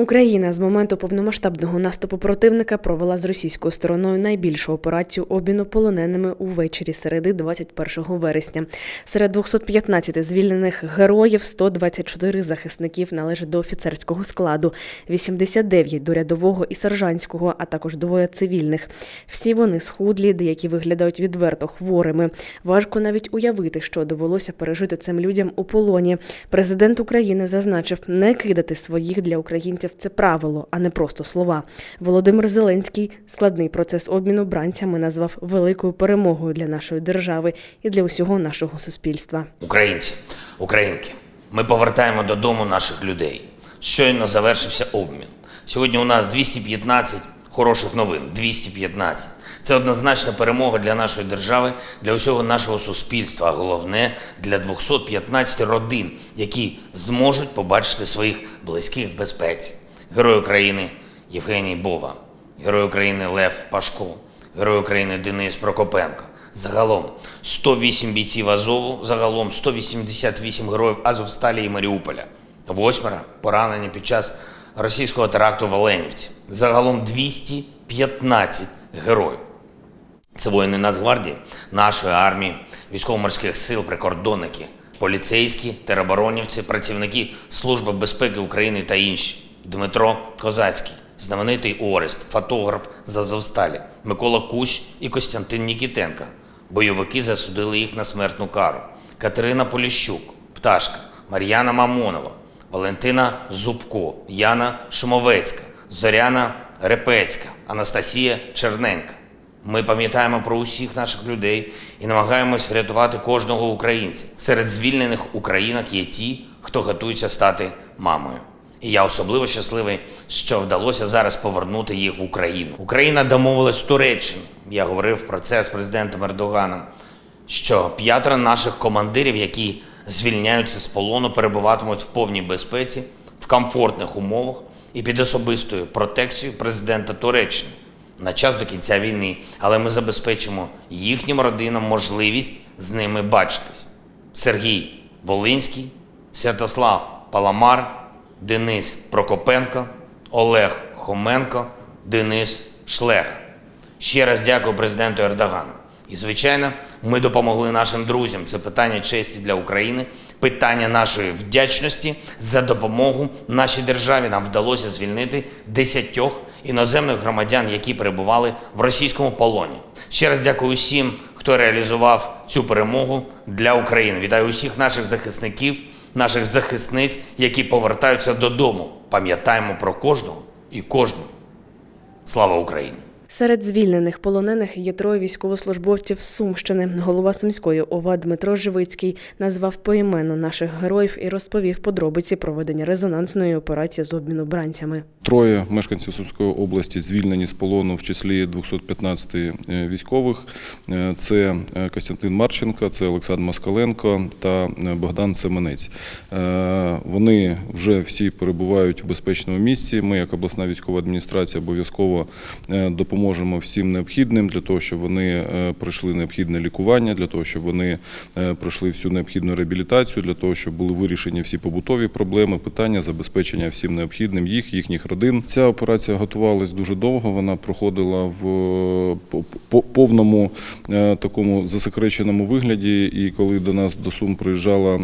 Україна з моменту повномасштабного наступу противника провела з російською стороною найбільшу операцію обміну полоненими увечері середи 21 вересня. Серед 215 звільнених героїв 124 захисників належать до офіцерського складу, 89 до рядового і сержантського, а також двоє цивільних. Всі вони схудлі, деякі виглядають відверто хворими. Важко навіть уявити, що довелося пережити цим людям у полоні. Президент України зазначив, не кидати своїх для українців це правило, а не просто слова. Володимир Зеленський складний процес обміну бранцями назвав великою перемогою для нашої держави і для усього нашого суспільства. Українці, українки, ми повертаємо додому наших людей. Щойно завершився обмін. Сьогодні у нас 215 хороших новин. 215. Це однозначна перемога для нашої держави, для усього нашого суспільства, а головне для 215 родин, які зможуть побачити своїх близьких в безпеці. Герой України Євгеній Бова, Герой України Лев Пашко, Герой України Денис Прокопенко. Загалом 108 бійців Азову, загалом 188 героїв Азовсталі і Маріуполя. Восьмеро поранені під час російського теракту в Оленівці. Загалом 215 героїв. Це воїни Нацгвардії, нашої армії, військово-морських сил, прикордонники, поліцейські, тероборонівці, працівники Служби безпеки України та інші. Дмитро Козацький, знаменитий Орест, фотограф з Азовсталі, Микола Кущ і Костянтин Нікітенко. Бойовики засудили їх на смертну кару. Катерина Поліщук, Пташка, Мар'яна Мамонова, Валентина Зубко, Яна Шумовецька, Зоряна Репецька, Анастасія Черненка. Ми пам'ятаємо про усіх наших людей і намагаємось врятувати кожного українця. Серед звільнених українок є ті, хто готується стати мамою. І я особливо щасливий, що вдалося зараз повернути їх в Україну. Україна домовилась з Туреччиною. Я говорив про це з президентом Ердоганом. Що п'ятеро наших командирів, які звільняються з полону, перебуватимуть в повній безпеці, в комфортних умовах і під особистою протекцією президента Туреччини на час до кінця війни, але ми забезпечимо їхнім родинам можливість з ними бачитись. Сергій Волинський, Святослав Паламар, Денис Прокопенко, Олег Хоменко, Денис Шлега. Ще раз дякую президенту Ердогану. І, звичайно, ми допомогли нашим друзям. Це питання честі для України, питання нашої вдячності за допомогу нашій державі. Нам вдалося звільнити десятьох іноземних громадян, які перебували в російському полоні. Ще раз дякую усім, хто реалізував цю перемогу для України. Вітаю усіх наших захисників, наших захисниць, які повертаються додому. Пам'ятаємо про кожного і кожну. Слава Україні! Серед звільнених полонених є троє військовослужбовців з Сумщини. Голова Сумської ОВА Дмитро Живицький назвав поіменно наших героїв і розповів подробиці проведення резонансної операції з обміну бранцями. Троє мешканців Сумської області звільнені з полону в числі 215 військових. Е, Це е, Костянтин Марченко, це Олександр Москаленко та е, Богдан Семенець. Е, Вони вже всі перебувають в безпечному місці. Ми, як обласна військова адміністрація, обов'язково е, допоможемо всім необхідним для того, щоб вони е, пройшли необхідне лікування, для того, щоб вони е, пройшли всю необхідну реабілітацію, для того, щоб були вирішені всі побутові проблеми, питання забезпечення всім необхідним їх, їхніх родин. Ця операція готувалась дуже довго. Вона проходила в по- по- повному е, такому засекреченому вигляді. І коли до нас до Сум приїжджала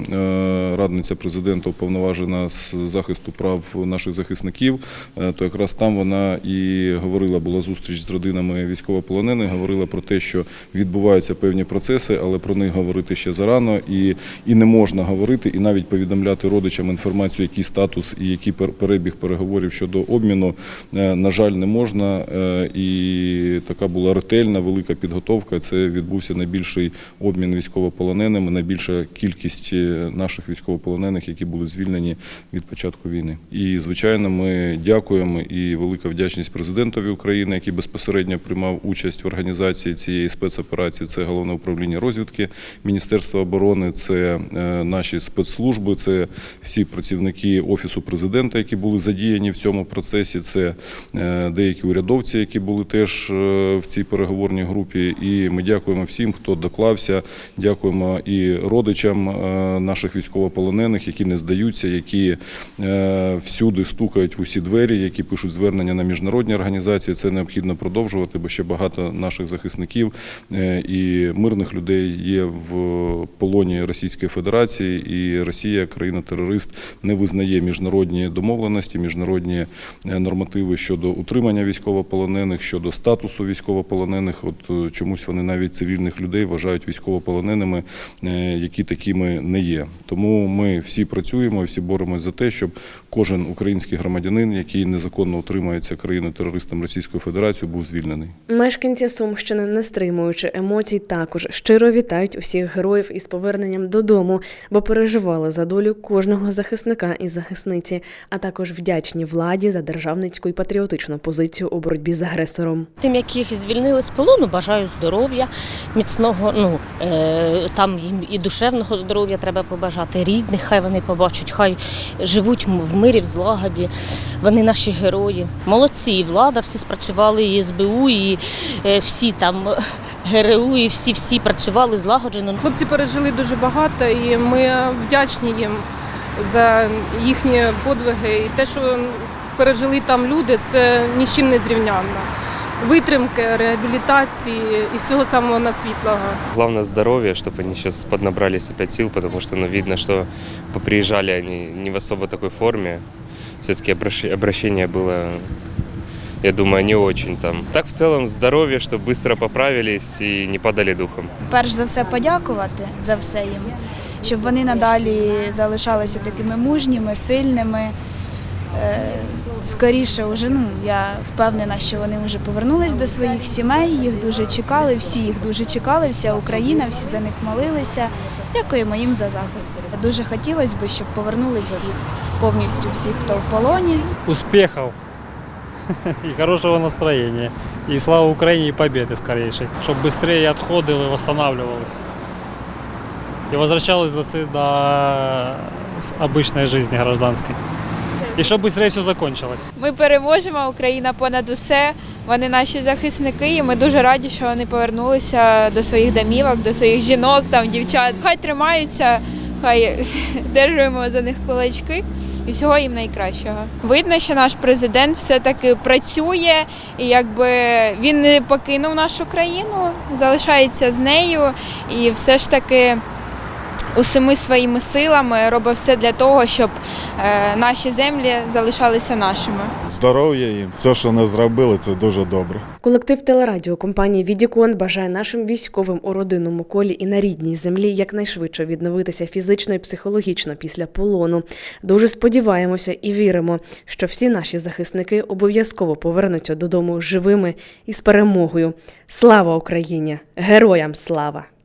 радниця президента, уповноважена з захисту прав наших захисників, то якраз там вона і говорила, була зустріч з родинами військовополонених, говорила про те, що відбуваються певні процеси, але про них говорити ще зарано і, і не можна говорити, і навіть повідомляти родичам інформацію, який статус і який пер- перебіг переговорів щодо обміну, е, на жаль, не можна. Е, І така була ретельна, велика підготовка. Це відбувся найбільший обмін військовополоненими, найбільша кількість е, наших військовополонених, які були звільнені від початку війни. І звичайно, ми дякуємо і велика вдячність президентові України, який безпосередньо безпосередньо приймав участь в організації цієї спецоперації. Це головне управління розвідки Міністерства оборони, це е, наші спецслужби, це всі працівники офісу президента, які були задіяні в цьому процесі. Це е, деякі урядовці, які були теж е, в цій переговорній групі. І ми дякуємо всім, хто доклався. Дякуємо і родичам наших військовополонених, які не здаються, які всюди стукають в усі двері, які пишуть звернення на міжнародні організації. Це необхідно продовжувати, бо ще багато наших захисників е, і мирних людей є в полоні Російської Федерації, і Росія, країна-терорист, не визнає міжнародні домовленості, міжнародні е, нормативи щодо утримання військовополонених, щодо статусу військовополонених. От е, чомусь вони навіть цивільних людей вважають військовополоненими, які такими не є. Тому ми всі працюємо, всі боремось за те, щоб кожен український громадянин, який незаконно утримується країною-терористом Російської Федерації, був звільнений. Мешканці Сумщини, не стримуючи емоцій, також щиро вітають усіх героїв із поверненням додому, бо переживали за долю кожного захисника і захисниці, а також вдячні владі за державницьку і патріотичну позицію у боротьбі з агресором. Тим, яких звільнили з полону, бажаю здоров'я, міцного, ну е, там їм і душевного здоров'я треба побажати, рідних, хай вони побачать, хай живуть в мирі, в злагоді. Вони наші герої. Молодці, влада, всі спрацювали, і СБУ, і е, всі там е, ГРУ, і всі всі працювали злагоджено. Хлопці пережили дуже багато, і ми вдячні їм за їхні подвиги. І те, що пережили там люди, це ні з чим не зрівнянно. Витримки, реабілітації і всього самого на світлого. Главное здоровье, чтобы они сейчас поднабрались опять сил, потому что ну, видно, что поприезжали они не в особо такой форме. Все-таки обращение было, я думаю, не очень там. Так в целом здоровье, чтобы быстро поправились и не падали духом. перш за все подякувати за все їм, щоб вони надалі залишалися такими мужніми, сильними. Е, Скоріше, вже, ну, я впевнена, що вони вже повернулись до своїх сімей, їх дуже чекали, всі їх дуже чекали, вся Україна, всі за них молилися. Дякуємо їм за захист. Дуже хотілося б, щоб повернули всіх, повністю всіх, хто в полоні. успехов и хорошего настроения. И слава Украине и победы скорейшей. Чтобы быстрее отходы восстанавливалось. И возвращалось до, цы- до с- обычной жизни гражданской. И чтобы быстрее все закончилось. Ми переможемо, Україна понад усе. Вони наші захисники, і ми дуже раді, що вони повернулися до своїх домівок, до своїх жінок, там дівчат. Хай тримаються, хай держимо за них кулачки. І всього їм найкращого. Видно, що наш президент все-таки працює, і якби він не покинув нашу країну, залишається з нею, і все ж таки усіми своїми силами робить все для того, щоб е, наші землі залишалися нашими. здоров'я їм. Все, що вони зробили, це дуже добре. Колектив телерадіо компанії Відікон бажає нашим військовим у родинному колі і на рідній землі якнайшвидше відновитися фізично і психологічно після полону. Дуже сподіваємося і віримо, що всі наші захисники обов'язково повернуться додому живими і з перемогою. Слава Україні! Героям слава!